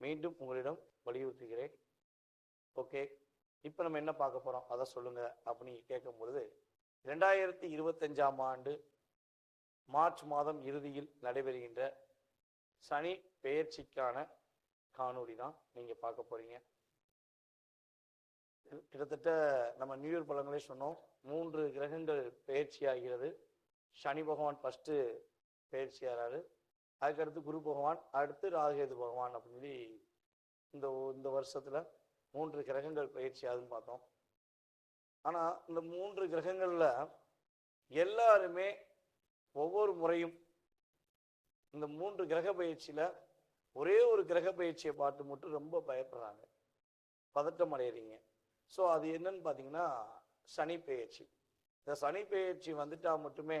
மீண்டும் உங்களிடம் வலியுறுத்துகிறேன். ஓகே. இப்போ நம்ம என்ன பார்க்க போகிறோம் அதை சொல்லுங்க அப்படின்னு கேட்கும் பொழுது ரெண்டாயிரத்தி இருபத்தஞ்சாம் ஆண்டு மார்ச் மாதம் இறுதியில் நடைபெறுகின்ற சனி பெயர்ச்சிக்கான காணொளி தான் நீங்கள் பார்க்க போறீங்க. கிட்டத்தட்ட நம்ம நியூ இயர் பழங்களே சொன்னோம் மூன்று கிரகங்கள் பெயர்ச்சி ஆகிறது சனி பகவான் ஃபஸ்ட்டு பெயர்ச்சி ஆகிறாரு அதுக்கடுத்து குரு பகவான் அடுத்து ராகேது பகவான் அப்படின்னு சொல்லி இந்த இந்த வருஷத்தில் மூன்று கிரகங்கள் பயிற்சி ஆகுதுன்னு பார்த்தோம். ஆனால் இந்த மூன்று கிரகங்களில் எல்லாருமே ஒவ்வொரு முறையும் இந்த மூன்று கிரக பயிற்சியில் ஒரே ஒரு கிரக பயிற்சியை பார்த்து மட்டும் ரொம்ப பயப்படுறாங்க. பதட்டம் அடையிறீங்க. ஸோ அது என்னன்னு பார்த்தீங்கன்னா சனி பெயர்ச்சி இந்த சனி பெயர்ச்சி வந்துட்டால் மட்டுமே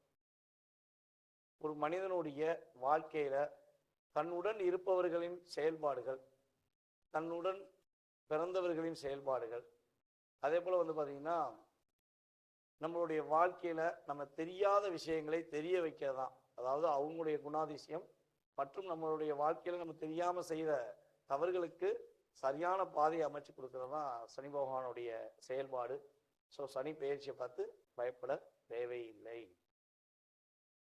ஒரு மனிதனுடைய வாழ்க்கையில தன்னுடன் இருப்பவர்களின் செயல்பாடுகள் தன்னுடன் பிறந்தவர்களின் செயல்பாடுகள். அதே போல் வந்து பார்த்திங்கன்னா நம்மளுடைய வாழ்க்கையில நம்ம தெரியாத விஷயங்களை தெரிய வைக்கிறதான் அதாவது அவங்களுடைய குணாதிசயம் மற்றும் நம்மளுடைய வாழ்க்கையில நம்ம தெரியாம செய்த தவறுகளுக்கு சரியான பாதையை அமைச்சு கொடுக்கறது தான் சனி பகவானுடைய செயல்பாடு. ஸோ சனி பயிற்சியை பார்த்து பயப்பட தேவையில்லை.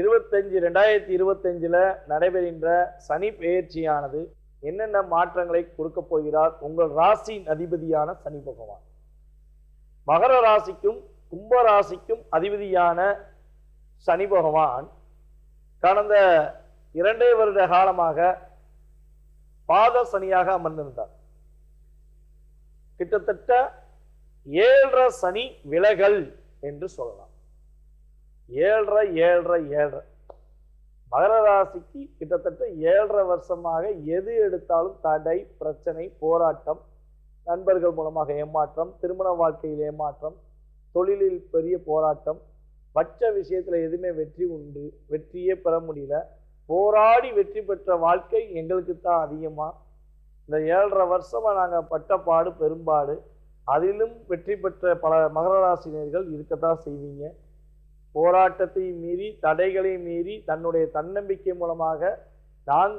இருபத்தஞ்சு ரெண்டாயிரத்தி இருபத்தஞ்சில் நடைபெறுகின்ற சனி பெயர்ச்சியானது என்னென்ன மாற்றங்களை கொடுக்க போகிறார்? உங்கள் ராசியின் அதிபதியான சனி பகவான். மகர ராசிக்கும் கும்ப ராசிக்கும் அதிபதியான சனி பகவான் கடந்த இரண்டே வருட காலமாக பாத சனியாக அமர்ந்திருந்தார். கிட்டத்தட்ட ஏழரை சனி விலகல் என்று சொல்லலாம். ஏழரை ஏழரை ஏழரை. மகர ராசிக்கு கிட்டத்தட்ட ஏழரை வருஷமாக எது எடுத்தாலும் தடை பிரச்சனை போராட்டம் நண்பர்கள் மூலமாக ஏமாற்றம் திருமண வாழ்க்கையில் ஏமாற்றம் தொழிலில் பெரிய போராட்டம் வச்ச விஷயத்தில் எதுவுமே வெற்றி உண்டு வெற்றியே பெற முடியல. போராடி வெற்றி பெற்ற வாழ்க்கை எங்களுக்கு தான் அதிகமாக இந்த ஏழரை வருஷமாக நாங்கள் பட்ட பாடு பெரும்பாடு. அதிலும் வெற்றி பெற்ற பல மகர ராசினியர்கள் இருக்கத்தான் செய்வீங்க. போராட்டத்தை மீறி தடைகளை மீறி தன்னுடைய தன்னம்பிக்கை மூலமாக நான்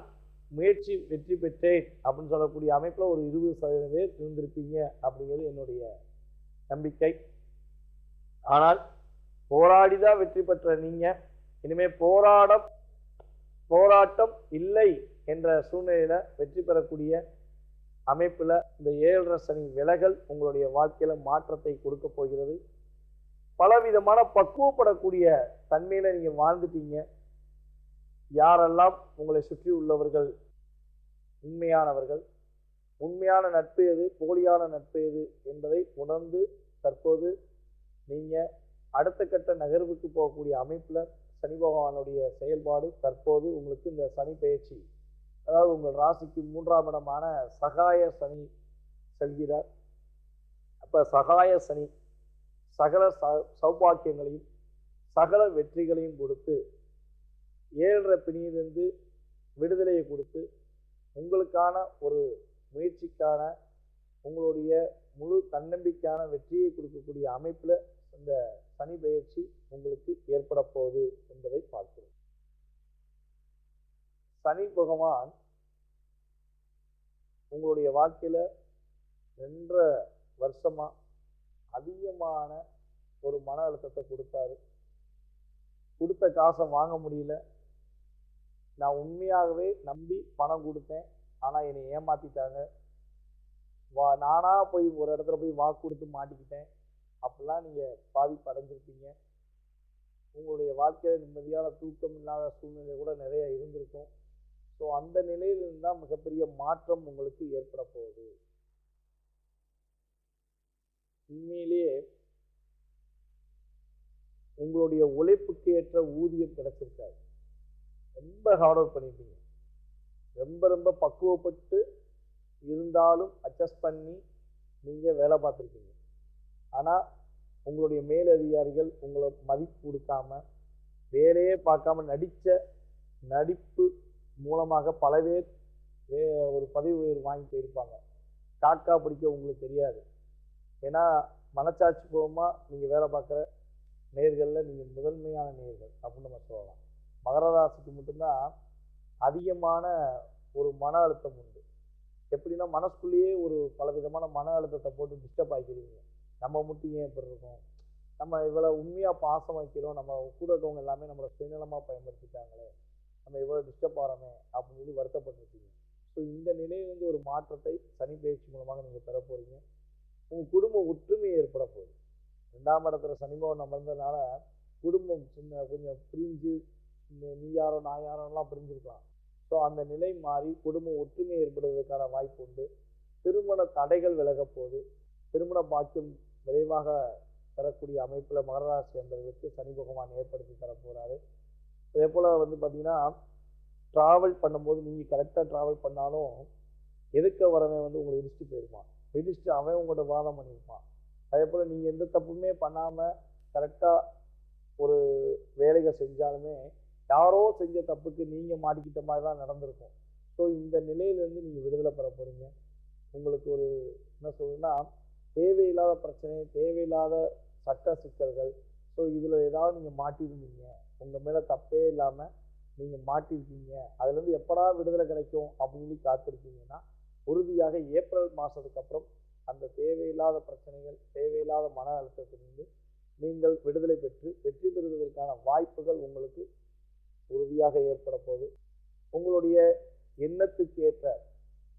முயற்சி வெற்றி பெற்றேன் அப்படின்னு சொல்லக்கூடிய அமைப்பில் ஒரு இருபது சதவீதம் பேர் இருந்திருப்பீங்க அப்படிங்கிறது என்னுடைய நம்பிக்கை. ஆனால் போராடி தான் வெற்றி பெற்ற நீங்கள் இனிமேல் போராடம் போராட்டம் இல்லை என்ற சூழ்நிலையில் வெற்றி பெறக்கூடிய அமைப்பில் இந்த ஏழரை சனி விலகல் உங்களுடைய வாழ்க்கையில் மாற்றத்தை கொடுக்க போகிறது. பலவிதமான பக்குவப்படக்கூடிய தன்மையில் நீங்கள் வாழ்ந்துட்டீங்க. யாரெல்லாம் உங்களை சுற்றி உள்ளவர்கள்? உண்மையானவர்கள். உண்மையான நட்பு எது? போலியான நட்பு எது? என்பதை உணர்ந்து தற்போது நீங்கள் அடுத்த கட்ட நகர்வுக்கு போகக்கூடிய அமைப்பில் சனி பகவானுடைய செயல்பாடு தற்போது உங்களுக்கு இந்த சனி பயிற்சி அதாவது உங்கள் ராசிக்கு மூன்றாம் இடமான சகாய சனி செல்கிறார். அப்போ சகாய சனி சகல ச- சௌபாக்கியங்களையும் சகல வெற்றிகளையும் கொடுத்து ஏழரை பிணியிலிருந்து விடுதலையை கொடுத்து உங்களுக்கான ஒரு முயற்சிக்கான உங்களுடைய முழு தன்னம்பிக்கையான வெற்றியை கொடுக்கக்கூடிய அமைப்பில் இந்த சனி பயிற்சி உங்களுக்கு ஏற்பட போகுது என்பதை பார்க்கிறோம். சனி பகவான் உங்களுடைய வாழ்க்கையில் ரெண்டரை வருஷமாக அதிகமான ஒரு மன அழுத்தத்தை கொடுத்தாரு. கொடுத்த காசை வாங்க முடியல. நான் உண்மையாகவே நம்பி பணம் கொடுத்தேன். ஆனால் என்னை ஏமாத்திட்டாங்க. வா நானாக போய் ஒரு இடத்துல போய் வாக்கு கொடுத்து மாட்டிக்கிட்டேன். அப்படிலாம் நீங்கள் பாதிப்பு அடைஞ்சிருப்பீங்க உங்களுடைய வாழ்க்கையில் நிம்மதியான தூக்கம் இல்லாத சூழ்நிலை கூட நிறைய இருந்திருக்கும். ஸோ அந்த நிலையிலிருந்து தான் மிகப்பெரிய மாற்றம் உங்களுக்கு ஏற்பட போகுது. உண்மையிலேயே உங்களுடைய உழைப்புக்கு ஏற்ற ஊதியம் கிடைச்சிருக்காது. ரொம்ப ஹார்ட் ஒர்க் பண்ணிட்டீங்க ரொம்ப ரொம்ப பக்குவப்பட்டு இருந்தாலும் அட்ஜஸ்ட் பண்ணி நீங்கள் வேலை பார்த்துருக்கீங்க. ஆனால் உங்களுடைய மேலதிகாரிகள் உங்களை மதிப்பு கொடுக்காம வேலையே பார்க்காம நடித்த நடிப்பு மூலமாக பல பேர் வே- ஒரு பதவி உயர்வு வாங்கி போயிருப்பாங்க. காக்கா பிடிக்க உங்களுக்கு தெரியாது. ஏன்னா மனச்சாட்சி பூர்வமாக நீங்கள் வேலை பார்க்குற நேர்களில் நீங்கள் முதன்மையான நேர்கள் அப்படின்னு நம்ம சொல்லலாம். மகர ராசிக்கு மட்டும்தான் அதிகமான ஒரு மன அழுத்தம் உண்டு. எப்படின்னா மனசுக்குள்ளேயே ஒரு பலவிதமான மன அழுத்தத்தை போட்டு டிஸ்டர்ப் ஆக்கிடுவீங்க. நம்ம மட்டும் ஏன் இப்படி இருக்கோம்? நம்ம இவ்வளோ உண்மையாக பாசம் வைக்கிறோம். நம்ம கூட இருக்கவங்க எல்லாமே நம்மளை சுயநலமாக பயன்படுத்திட்டாங்களே. நம்ம இவ்வளோ டிஸ்டர்ப் ஆகிறோமே அப்படின்னு சொல்லி வருத்தப்பட்டுருக்கீங்க ஸோ இந்த நிலையிலிருந்து ஒரு மாற்றத்தை சனி பயிற்சி மூலமாக நீங்கள் பெற போகிறீங்க உங்கள் குடும்ப ஒற்றுமை ஏற்பட போகுது. ரெண்டாம் இடத்துல சனிபவன் அமர்ந்ததுனால குடும்பம் சின்ன கொஞ்சம் பிரிஞ்சு இந்த நீ யாரோ நான் யாரோலாம் பிரிஞ்சிருக்கலாம். ஸோ அந்த நிலை மாறி குடும்ப ஒற்றுமை ஏற்படுவதற்கான வாய்ப்பு உண்டு. திருமண தடைகள் விலக போகுது. திருமண பாக்கியம் விரைவாக பெறக்கூடிய அமைப்பில் மகராசி என்பவர்களுக்கு சனி பகவான் ஏற்படுத்தி தரப்போகிறாரு அதே போல் வந்து பார்த்தீங்கன்னா ட்ராவல் பண்ணும்போது நீங்கள் கரெக்டாக ட்ராவல் பண்ணாலும் எதுக்க வரவன் வந்து உங்களை இடிச்சுட்டு போயிருப்பான்? இடிச்சுட்டு அவன் உங்கள்கிட்ட வாதம் பண்ணியிருப்பான் அதே போல் நீங்கள் எந்த தப்புமே பண்ணாமல் கரெக்டாக ஒரு வேலைகள் செஞ்சாலுமே யாரோ செஞ்ச தப்புக்கு நீங்கள் மாட்டிக்கிட்ட மாதிரி தான் நடந்திருக்கும். ஸோ இந்த நிலையிலேருந்து நீங்கள் விடுதலை பெற போகிறீங்க உங்களுக்கு ஒரு என்ன சொல்லுன்னா தேவையில்லாத பிரச்சனை தேவையில்லாத சட்ட சிக்கல்கள். ஸோ இதில் ஏதாவது நீங்கள் மாட்டியிருந்தீங்க உங்கள் மேலே தப்பே இல்லாமல் நீங்கள் மாட்டிருக்கீங்க. அதுலேருந்து எப்படா விடுதலை கிடைக்கும் அப்படின்னு காத்திருக்கீங்கன்னா உறுதியாக ஏப்ரல் மாதத்துக்கு அப்புறம் அந்த தேவையில்லாத பிரச்சனைகள் தேவையில்லாத மன அழுத்தத்திலிருந்து நீங்கள் விடுதலை பெற்று வெற்றி பெறுவதற்கான வாய்ப்புகள் உங்களுக்கு உறுதியாக ஏற்படப்போகுது உங்களுடைய எண்ணத்துக்கு ஏற்ற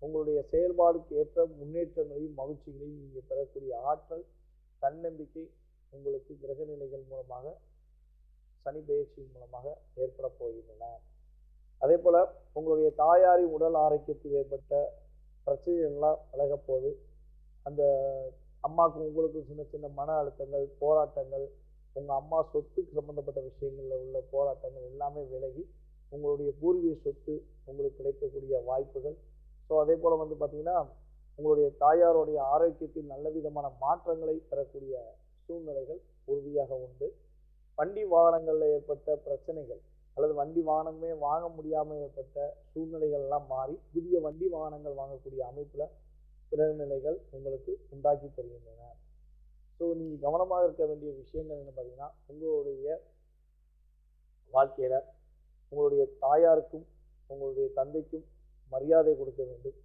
உங்களுடைய செயல்பாடுக்கு ஏற்ற முன்னேற்றங்களையும் மகிழ்ச்சிகளையும் நீங்கள் பெறக்கூடிய ஆற்றல் தன்னம்பிக்கை உங்களுக்கு கிரக நிலைகள் மூலமாக சனி பயிற்சியின் மூலமாக ஏற்பட போகின்றன. அதே போல் உங்களுடைய தாயாரின் உடல் ஆரோக்கியத்தில் ஏற்பட்ட பிரச்சனைகள்லாம் விலகப் போகுது. அந்த அம்மாவுக்கு உங்களுக்கும் சின்ன சின்ன மன அழுத்தங்கள் போராட்டங்கள் உங்கள் அம்மா சொத்துக்கு சம்மந்தப்பட்ட விஷயங்களில் உள்ள போராட்டங்கள் எல்லாமே விலகி உங்களுடைய பூர்வீக சொத்து உங்களுக்கு கிடைக்கக்கூடிய வாய்ப்புகள். ஸோ அதே போல் வந்து பார்த்திங்கன்னா உங்களுடைய தாயாருடைய ஆரோக்கியத்தில் நல்ல விதமான மாற்றங்களை பெறக்கூடிய சூழ்நிலைகள் உறுதியாக உண்டு. வண்டி வாகனங்களில் ஏற்பட்ட பிரச்சனைகள் அல்லது வண்டி வாகனமே வாங்க முடியாமல் ஏற்பட்ட சூழ்நிலைகள்லாம் மாறி புதிய வண்டி வாகனங்கள் வாங்கக்கூடிய அமைப்பில் கிரக நிலைகள் உங்களுக்கு உண்டாக்கி தருகின்றன. ஸோ நீங்கள் கவனமாக இருக்க வேண்டிய விஷயங்கள் என்ன பார்த்தீங்கன்னா உங்களுடைய வாழ்க்கையில் உங்களுடைய தாயாருக்கும் உங்களுடைய தந்தைக்கும் மரியாதை கொடுக்க வேண்டும்.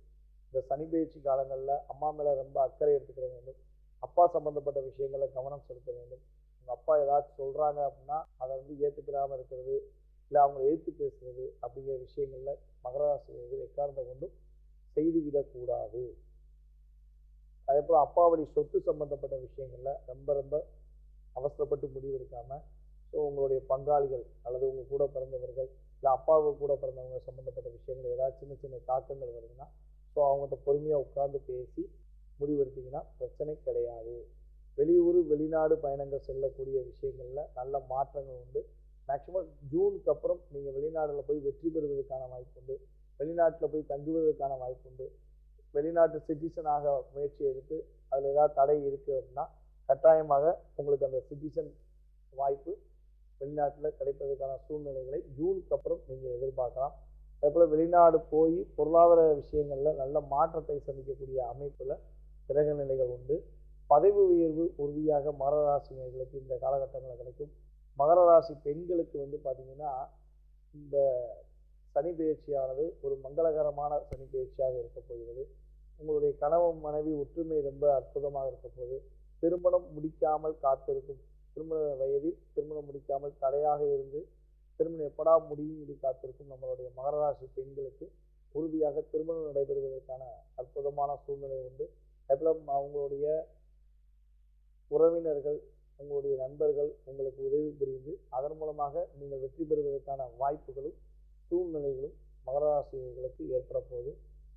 இந்த சனி பயிற்சி காலங்களில் அம்மா மேலே ரொம்ப அக்கறை எடுத்துக்கிற வேண்டும். அப்பா சம்மந்தப்பட்ட விஷயங்களில் கவனம் செலுத்த வேண்டும். உங்கள் அப்பா ஏதாச்சும் சொல்கிறாங்க அப்படின்னா அதை வந்து ஏற்றுக்கிறாமல் இருக்கிறது இல்லை அவங்க எழுத்து பேசுறது அப்படிங்கிற விஷயங்களில் மகர ராசினியர்கள் எக்காரணத்தை கொண்டும் செய்துவிடக்கூடாது. அதே போல் அப்பாவடி சொத்து சம்பந்தப்பட்ட விஷயங்களில் ரொம்ப ரொம்ப அவசரப்பட்டு முடிவெடுக்காமல் ஸோ உங்களுடைய பங்காளிகள் அல்லது உங்கள் கூட பிறந்தவர்கள் இல்லை அப்பாவு கூட பிறந்தவங்க சம்மந்தப்பட்ட விஷயங்கள் ஏதாவது சின்ன சின்ன தாக்கங்கள் வருதுன்னா ஸோ அவங்கள்ட்ட பொறுமையாக உட்கார்ந்து பேசி முடிவெடுத்திங்கன்னா பிரச்சனை கிடையாது. வெளியூர் வெளிநாடு பயணங்கள் செல்லக்கூடிய விஷயங்களில் நல்ல மாற்றங்கள் உண்டு. மேக்ஸிமம் ஜூனுக்கு அப்புறம் நீங்கள் வெளிநாட்டில் போய் வெற்றி பெறுவதற்கான வாய்ப்பு உண்டு. வெளிநாட்டில் போய் தங்குவதற்கான வாய்ப்பு உண்டு. வெளிநாட்டு சிட்டிசனாக முயற்சி எடுத்து அதில் ஏதாவது தடை இருக்குது அப்படின்னா கட்டாயமாக உங்களுக்கு அந்த சிட்டிசன் வாய்ப்பு வெளிநாட்டில் கிடைப்பதற்கான சூழ்நிலைகளை ஜூனுக்கு அப்புறம் நீங்கள் எதிர்பார்க்கலாம். அதே போல் வெளிநாடு போய் பொருளாதார விஷயங்களில் நல்ல மாற்றத்தை சந்திக்கக்கூடிய அமைப்பில் கிரக நிலைகள் உண்டு. பதவி உயர்வு உறுதியாக மகர இந்த காலகட்டங்களில் கிடைக்கும். மகர ராசி பெண்களுக்கு வந்து பார்த்திங்கன்னா இந்த சனி பயிற்சியானது ஒரு மங்களகரமான சனி பயிற்சியாக இருக்க போகிறது. உங்களுடைய கணவன் மனைவி ஒற்றுமை ரொம்ப அற்புதமாக இருக்க போகுது. திருமணம் முடிக்காமல் காத்திருக்கும். திருமண வயதில் திருமணம் முடிக்காமல் தடையாக இருந்து திருமணம் எப்படா முடியும் இது காத்திருக்கும் நம்மளுடைய மகர ராசி பெண்களுக்கு உறுதியாக திருமணம் நடைபெறுவதற்கான அற்புதமான சூழ்நிலை உண்டு. அதுபோல் அவங்களுடைய உறவினர்கள் உங்களுடைய நண்பர்கள் உங்களுக்கு உதவி புரிந்து அதன் மூலமாக நீங்கள் வெற்றி பெறுவதற்கான வாய்ப்புகளும் சூழ்நிலைகளும் மகராசிரியர்களுக்கு ஏற்படப்போகுது ஏற்பட போகுது.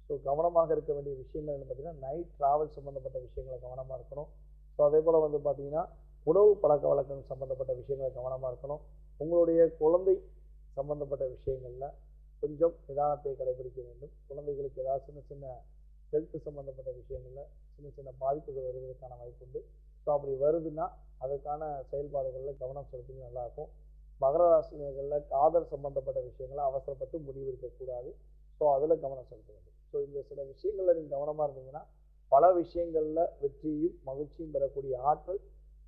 ஸோ கவனமாக இருக்க வேண்டிய விஷயங்கள் என்ன பார்த்தீங்கன்னா நைட் ட்ராவல் சம்மந்தப்பட்ட விஷயங்களை கவனமாக இருக்கணும். ஸோ அதே போல் வந்து பார்த்திங்கன்னா உணவு பழக்க வழக்கம் சம்மந்தப்பட்ட விஷயங்களை கவனமாக இருக்கணும். உங்களுடைய குழந்தை சம்மந்தப்பட்ட விஷயங்களில் கொஞ்சம் நிதானத்தை கடைபிடிக்க வேண்டும். குழந்தைகளுக்கு ஏதாவது சின்ன சின்ன ஹெல்த் சம்மந்தப்பட்ட விஷயங்களில் சின்ன சின்ன பாதிப்புகள் வருவதற்கான வாய்ப்பு உண்டு ஸோ அப்படி வருதுன்னா அதற்கான செயல்பாடுகளில் கவனம் செலுத்துறது நல்லாயிருக்கும் மகர ராசினர்களில் காதல் சம்மந்தப்பட்ட விஷயங்களை அவசரப்பட்டு முடிவு எடுக்கக்கூடாது. ஸோ அதில் கவனம் செலுத்த வேண்டும் ஸோ இந்த சில விஷயங்களில் நீங்கள் கவனமாக இருந்தீங்கன்னா பல விஷயங்களில் வெற்றியும் மகிழ்ச்சியும் பெறக்கூடிய ஆற்றல்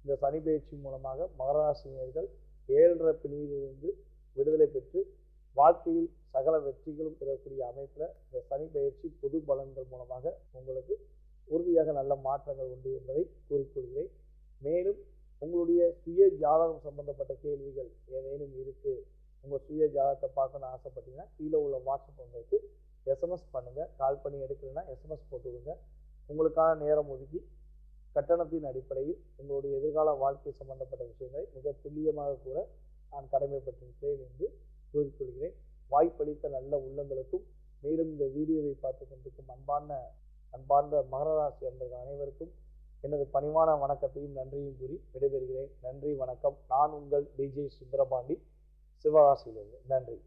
இந்த சனி பயிற்சி மூலமாக மகராசினியர்கள் ஏழரை பிணியிலிருந்து விடுதலை பெற்று வாழ்க்கையில் சகல வெற்றிகளும் பெறக்கூடிய அமைப்பில் இந்த சனி பயிற்சி பொது பலன்கள் மூலமாக உங்களுக்கு உறுதியாக நல்ல மாற்றங்கள் உண்டு என்பதை கூறிக்கொள்கிறேன். மேலும் உங்களுடைய சுய ஜாதகம் சம்பந்தப்பட்ட கேள்விகள் ஏதேனும் இருக்குது உங்கள் சுய ஜாதகத்தை பார்க்கணும்னு ஆசைப்பட்டீங்கன்னா கீழே உள்ள வாட்ஸ்அப் உங்களுக்கு எஸ்எம்எஸ் பண்ணுங்கள் கால் பண்ணி எடுக்கலைன்னா எஸ்எம்எஸ் போட்டு விடுங்க. உங்களுக்கான நேரம் ஒதுக்கி கட்டணத்தின் அடிப்படையில் உங்களுடைய எதிர்கால வாழ்க்கை சம்பந்தப்பட்ட விஷயங்களை மிக துல்லியமாக கூட நான் கடமைப்பட்டிருக்கிறேன் என்று கூறிக்கொள்கிறேன். வாய்ப்பளித்த நல்ல உள்ளங்களுக்கும் மேலும் இந்த வீடியோவை பார்த்து கொண்டிருக்கும் அன்பான அன்பார்ந்த மகரராசி அன்பர்கள் அனைவருக்கும் எனது பணிவான வணக்கத்தையும் நன்றியும் கூறி விடைபெறுகிறேன். நன்றி வணக்கம். நான் உங்கள் டிஜே சுந்தரபாண்டி சிவகாசியிலிருந்து. நன்றி.